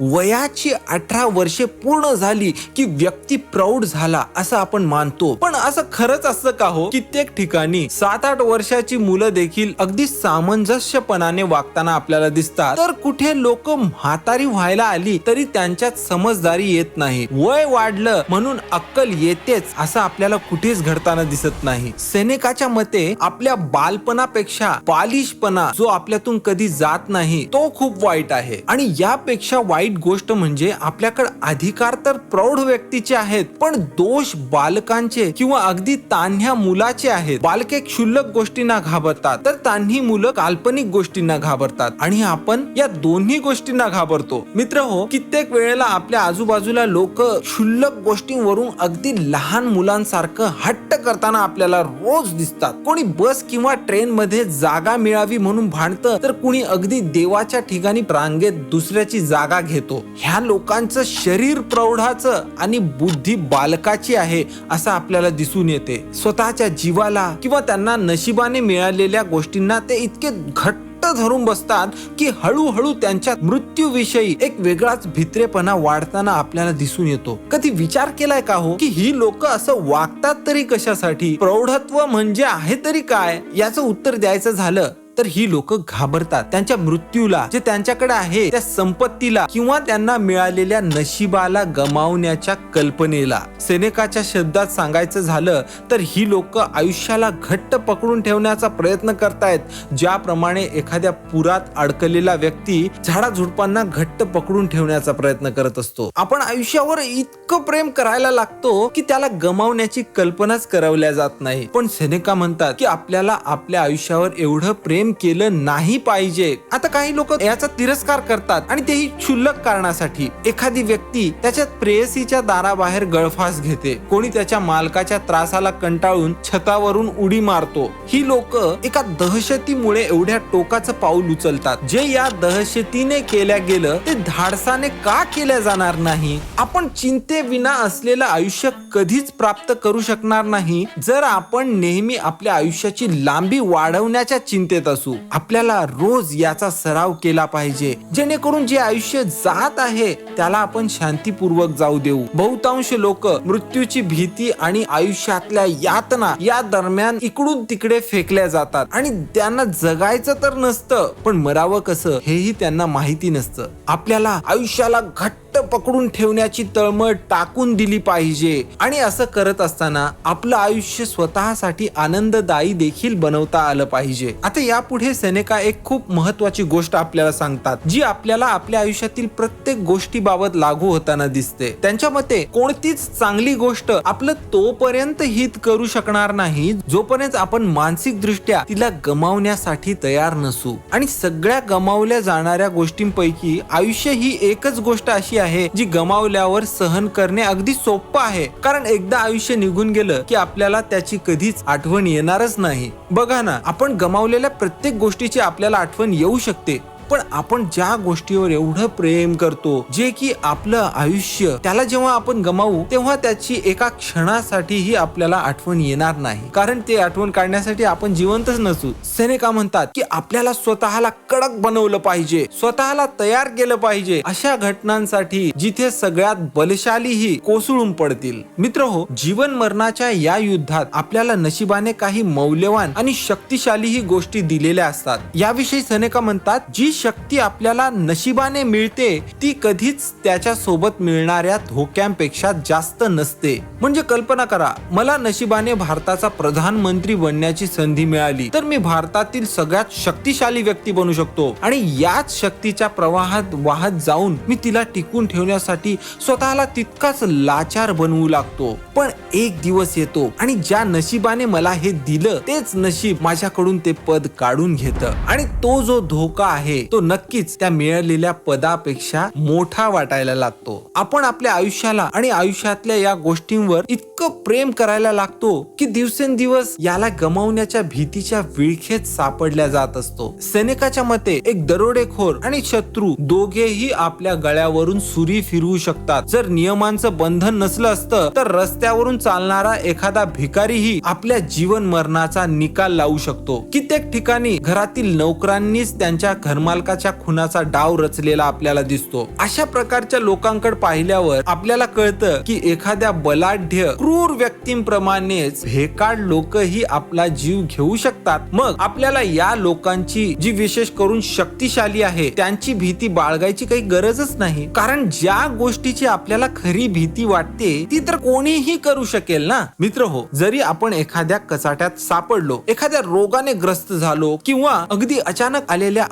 वयाची अठरा वर्षे पूर्ण झाली की व्यक्ती प्रौढ झाला असं आपण मानतो. पण असं खरंच असतं का हो? कित्येक ठिकाणी सात आठ वर्षाची मुलं देखील अगदी सामंजस्यपणाने वागताना आपल्याला दिसतात. तर कुठे लोक म्हातारी व्हायला आली तरी त्यांच्यात समजदारी येत नाही. वय वाढलं म्हणून अक्कल येतेच असं आपल्याला कुठेच घडताना दिसत नाही. सेनेकाच्या मते आपल्या बालपणापेक्षा बालिशपणा जो आपल्यातून कधी जात नाही तो खूप वाईट आहे. आणि यापेक्षा वाईट गोष्ट म्हणजे आपल्याकडे अधिकार तर प्रौढ व्यक्तीचे आहेत पण दोष बालकांचे किंवा अगदी तान्ह्या मुलाचे आहेत. बालके क्षुल्लक गोष्टींना घाबरतात तर तान्ही मुलं काल्पनिक गोष्टींना घाबरतात. आणि आपण या दोन्ही गोष्टींना घाबरतो. मित्र हो कित्येक वेळेला आपल्या आजूबाजूला लोक क्षुल्लक गोष्टींवरून अगदी लहान मुलांसारखं हट्ट करताना आपल्याला रोज दिसतात. कोणी बस किंवा ट्रेन मध्ये जागा मिळावी म्हणून भांडतं तर कुणी अगदी देवाच्या ठिकाणी रांगेत दुसऱ्याची जागा घेतो. ह्या लोकांचं शरीर प्रौढाचं आणि बुद्धी बालकाची आहे असं आपल्याला दिसून येते. स्वतःच्या जीवाला किंवा त्यांना नशिबाने मिळालेल्या गोष्टींना ते इतके घट्ट धरून बसतात की हळूहळू त्यांच्या मृत्यूविषयी एक वेगळाच भित्रेपणा वाढताना आपल्याला दिसून येतो. कधी विचार केलाय का हो? की ही लोक असं वागतात तरी कशासाठी? प्रौढत्व म्हणजे आहे तरी काय? याचं उत्तर द्यायचं झालं तर ही लोक घाबरतात. त्यांच्या मृत्यूला जे त्यांच्याकडे आहे त्या संपत्तीला किंवा त्यांना मिळालेल्या नशिबाला गमावण्याच्या कल्पनेला. सेनेकाच्या शब्दात सांगायचं झालं तर ही लोक आयुष्याला घट्ट पकडून ठेवण्याचा प्रयत्न करतायत ज्याप्रमाणे एखाद्या पुरात अडकलेला व्यक्ती झाडाझुडपांना घट्ट पकडून ठेवण्याचा प्रयत्न करत असतो. आपण आयुष्यावर इतकं प्रेम करायला लागतो की त्याला गमावण्याची कल्पनाच करवल्या जात नाही. पण सेनेका म्हणतात की आपल्याला आपल्या आयुष्यावर एवढं प्रेम केलं नाही पाहिजे. आता काही लोक याचा तिरस्कार करतात आणि तेही क्षुल्लक कारणासाठी. एखादी व्यक्ती त्याच्या प्रेयसीच्या दाराबाहेर गळफास घेते. कोणी त्याच्या मालकाच्या त्रासाला कंटाळून छतावरून उडी मारतो. ही लोक एका दहशतीमुळे एवढ्या टोकाचं पाऊल उचलतात. जे या दहशतीने केल्या गेलं ते धाडसाने का केल्या जाणार नाही? आपण चिंतेविना असलेलं आयुष्य कधीच प्राप्त करू शकणार नाही. जर आपण नेहमी आपल्या आयुष्याची लांबी वाढवण्याच्या चिंतेत असू आपल्याला रोज याचा सराव केला पाहिजे. जेणेकरून जे आयुष्य जात आहे त्याला आपण शांतीपूर्वक जाऊ देऊ. बहुतांश लोक मृत्यूची भीती आणि आयुष्यातल्या यातना या दरम्यान इकडून तिकडे फेकल्या जातात. आणि त्यांना जगायचं तर नसतं पण मरावं कसं हेही त्यांना माहिती नसतं. आपल्याला आयुष्याला घट्ट पकडून ठेवण्याची तळमळ टाकून दिली पाहिजे. आणि असं करत असताना आपलं आयुष्य स्वतःसाठी आनंददायी देखील बनवता आलं पाहिजे. आता यापुढे सेनेका एक खूप महत्वाची गोष्ट आपल्याला सांगतात जी आपल्याला आपल्या आयुष्यातील प्रत्येक गोष्टीबाबत लागू होताना दिसते. त्यांच्या मते कोणतीच चांगली गोष्ट आपलं तोपर्यंत हित करू शकणार नाही जोपर्यंत आपण मानसिक दृष्ट्या तिला गमावण्यासाठी तयार नसू. आणि सगळ्या गमावल्या जाणाऱ्या गोष्टींपैकी आयुष्य ही एकच गोष्ट अशी आहे जी गमावल्यावर सहन करणे अगदी सोपं आहे. कारण एकदा आयुष्य निघून गेलं की आपल्याला त्याची कधीच आठवण येणारच नाही. बघा ना आपण गमावलेल्या प्रत्येक गोष्टीची आपल्याला आठवण येऊ शकते. पण आपण ज्या गोष्टीवर एवढं प्रेम करतो जे की आपलं आयुष्य त्याला जेव्हा आपण गमावू तेव्हा त्याची एका क्षणासाठीही आपल्याला आठवण येणार नाही. कारण ते आठवण काढण्यासाठी आपण जिवंतच नसू. सेनेका म्हणतात की आपल्याला स्वतःला कडक बनवलं पाहिजे स्वतःला तयार केलं पाहिजे. अशा घटनांसाठी जिथे सगळ्यात बलशालीही कोसळून पडतील. मित्र हो जीवन मरणाच्या या युद्धात आपल्याला नशिबाने काही मौल्यवान आणि शक्तिशालीही गोष्टी दिलेल्या असतात. याविषयी सनेका म्हणतात जी शक्ती आपल्याला नशिबाने मिळते ती कधीच त्याच्या सोबत मिळणाऱ्या धोक्यांपेक्षा जास्त नसते. म्हणजे कल्पना करा मला नशिबाने भारताचा प्रधानमंत्री बनण्याची संधी मिळाली तर मी भारतातील सगळ्यात शक्तिशाली व्यक्ती बनू शकतो. आणि याच शक्तीच्या प्रवाहात वाहत जाऊन मी तिला टिकून ठेवण्यासाठी स्वतःला तितकाच लाचार बनवू लागतो. पण एक दिवस येतो आणि ज्या नशिबाने मला हे दिलं तेच नशीब माझ्याकडून ते पद काढून घेतं. आणि तो जो धोका आहे तो नक्कीच त्या मिळालेल्या पदापेक्षा मोठा वाटायला लागतो. आपण आपल्या आयुष्याला आणि आयुष्यातल्या या गोष्टींवर इतकं प्रेम करायला लागतो की दिवसेंदिवस याला गमावण्याच्या भीतीच्या विळखेत सापडल्या जात असतो. सैनिकाच्या मते एक दरोडेखोर आणि शत्रू दोघेही आपल्या गळ्यावरून सुरी फिरवू शकतात. जर नियमांचं बंधन नसलं असतं तर रस्त्यावरून चालणारा एखादा भिकारीही आपल्या जीवन मरणाचा निकाल लावू शकतो. कित्येक ठिकाणी घरातील नोकरांनीच त्यांच्या घरमा मालकाच्या खुनाचा डाव रचलेला आपल्याला दिसतो. अशा प्रकारच्या लोकांकडे पाहिल्यावर आपल्याला कळतं की एखाद्या बलाढ्य क्रूर व्यक्तींप्रमाणेच भेकाड लोकही आपला जीव घेऊ शकतात. मग आपल्याला या लोकांची जी विशेष करून शक्तिशाली आहे त्यांची भीती बाळगायची काही गरजच नाही. कारण ज्या गोष्टीची आपल्याला खरी भीती वाटते ती तर कोणीही करू शकेल ना? मित्र हो जरी आपण एखाद्या कचाट्यात सापडलो एखाद्या रोगाने ग्रस्त झालो किंवा अगदी अचानक आलेल्या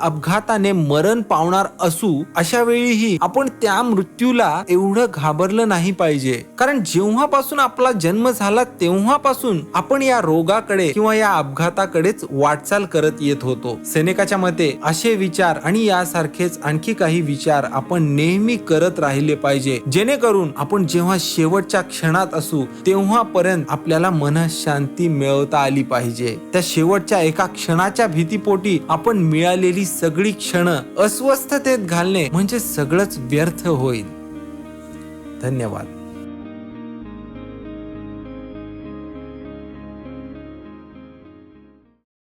अपघाताने मरण पावणार असू अशा वेळीही आपण त्या मृत्यूला एवढं घाबरलं नाही पाहिजे. कारण जेव्हापासून आपला जन्म झाला तेव्हापासून आपण या रोगाकडे किंवा या अपघाताकडेच वाटचाल करत येत होतो. सेनेकाच्या मते असे विचार आणि यासारखेच आणखी काही विचार आपण नेहमी करत राहिले पाहिजे. जेणेकरून आपण जेव्हा शेवटच्या क्षणात असू तेव्हापर्यंत आपल्याला मनशांती मिळवता आली पाहिजे. त्या शेवटच्या एका क्षणाच्या भीतीपोटी आपण मिळालेली सगळी क्षण अस्वस्थतेत घालणे म्हणजे सगळंच व्यर्थ होईल. धन्यवाद.